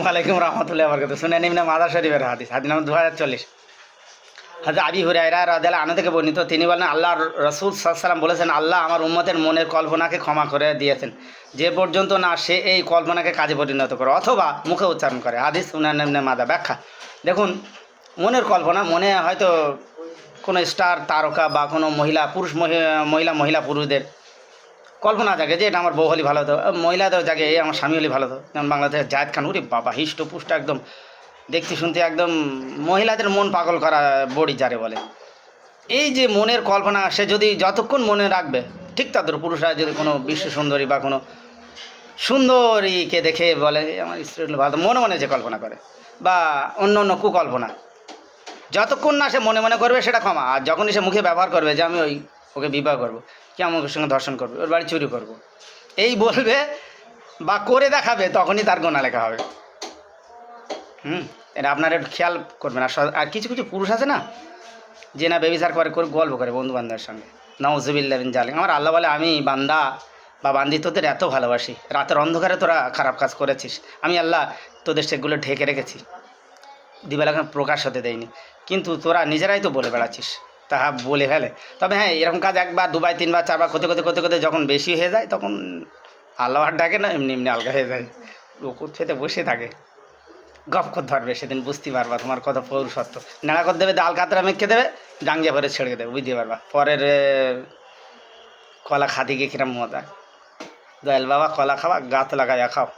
আসসালামু আলাইকুম রহমতুল্লাহ বরকত শুনে নিন না মাদার শরীফের হাদিস। হাদিস নাম্বার দু হাজার চল্লিশ। হাজর আবি হুরাইরা রাদিয়াল আনু থেকে বর্ণিত, তিনি বলেন, আল্লাহ রসুল সাল্লাম বলেছেন, আল্লাহ আমার উম্মতের মনের কল্পনাকে ক্ষমা করে দিয়েছেন। যে পর্যন্ত না সে এই কল্পনাকে কাজে পরিণত করে, অথবা মুখে উচ্চারণ করে। হাদিস উনান্নে মাদা ব্যাখ্যা। দেখুন, মনের কল্পনা, মনে হয়তো কোনো স্টার, তারকা বা কোনো মহিলা, পুরুষ, মহি- মহিলা মহিলা, পুরুষদের কল্পনা জাগে যে এটা আমার বউ হলে ভালো হতো মহিলাদের জাগে এই আমার স্বামী হলে ভালো হতো। যেমন বাংলাদেশের জায়দ খান উরি বাবা পুষ্ট একদম, দেখতে শুনতে একদম মহিলাদের মন পাগল করা বড়ি যারে বলে। এই যে মনের কল্পনা, সে যদি যতক্ষণ মনে রাখবে, ঠিক তাদের পুরুষরা যদি কোনো বিশ্ব সুন্দরী বা কোনো সুন্দরীকে দেখে বলে আমার স্ত্রী ভালো মনে মনে যে কল্পনা করে, বা অন্য অন্য কুকল্পনা। যতক্ষণ না সে মনে মনে করবে, সেটা ক্ষমা। আর যখনই সে মুখে ব্যবহার করবে যে আমি ওই ওকে বিবাহ করব, কি আমার সঙ্গে ধর্ষণ করবে, ওর বাড়ি চুরি করব। এই বলবে বা করে দেখাবে, তখনই তার গোনা লেখা হবে। হুম, এটা আপনারা একটু খেয়াল করবেন। আর আর কিছু কিছু পুরুষ আছে না, যে না বেবিচার করে করে গল্প করে বন্ধু বান্ধবের সঙ্গে। নওজুবিল্লা বিন জালিম আমার আল্লাহ বলে, আমি বান্দা বা বান্দি তোদের এত ভালোবাসি। রাতের অন্ধকারে তোরা খারাপ কাজ করেছিস। আমি আল্লাহ তোদের সেগুলো ঢেকে রেখেছি। দিবেলা প্রকাশ হতে দেয়নি। কিন্তু তোরা নিজেরাই তো বলে বেড়াচ্ছিস। তাহা বলে ফেলে। তবে হ্যাঁ এরকম কাজ একবার, দুবার, তিনবার, চারবার করতে করতে করতে করতে যখন বেশি হয়ে যায় তখন আল্লাহ ডাকে না, এমনি এমনি আলগা হয়ে যায়। লোকুর খেতে বসে থাকে। গপ করে ধরবে, সেদিন বুঝতে পারবা তোমার কত পৌরসত্ব নেড়া করে দেবে, ডাল কাতরা মেখে দেবে, ডাঙ্গিয়া ভরে ছেড়ে দেবে বুঝতে পারবা। পরের কলা খাতে গিয়ে কিরম মজা। দয়াল বাবা কলা খাওয়া, গাছ লাগাইয়া খাও।